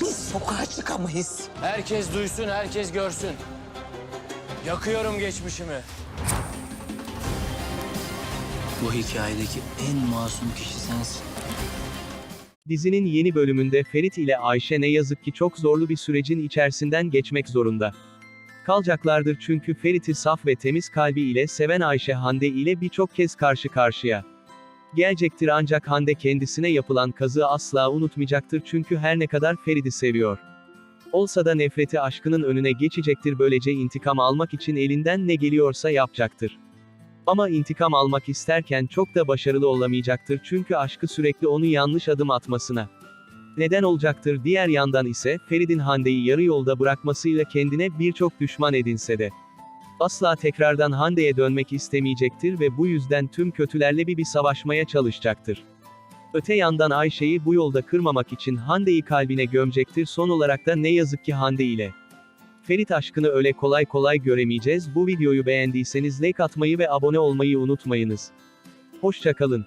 Biz sokağa çıkamayız. Herkes duysun, herkes görsün. Yakıyorum geçmişimi. Bu hikayedeki en masum kişi sensin. Dizinin yeni bölümünde Ferit ile Ayşe ne yazık ki çok zorlu bir sürecin içerisinden geçmek zorunda. Kalacaklardır çünkü Ferit'i saf ve temiz kalbi ile seven Ayşe Hande ile birçok kez karşı karşıya. Gelecektir ancak Hande kendisine yapılan kazığı asla unutmayacaktır çünkü her ne kadar Ferit'i seviyor. Olsa da nefreti aşkının önüne geçecektir böylece intikam almak için elinden ne geliyorsa yapacaktır. Ama intikam almak isterken çok da başarılı olamayacaktır çünkü aşkı sürekli onu yanlış adım atmasına. Neden olacaktır diğer yandan ise, Ferid'in Hande'yi yarı yolda bırakmasıyla kendine birçok düşman edinse de. Asla tekrardan Hande'ye dönmek istemeyecektir ve bu yüzden tüm kötülerle bir bir savaşmaya çalışacaktır. Öte yandan Ayşe'yi bu yolda kırmamak için Hande'yi kalbine gömecektir son olarak da ne yazık ki Hande ile. Ferit aşkını öyle kolay kolay göremeyeceğiz. Bu videoyu beğendiyseniz like atmayı ve abone olmayı unutmayınız. Hoşçakalın.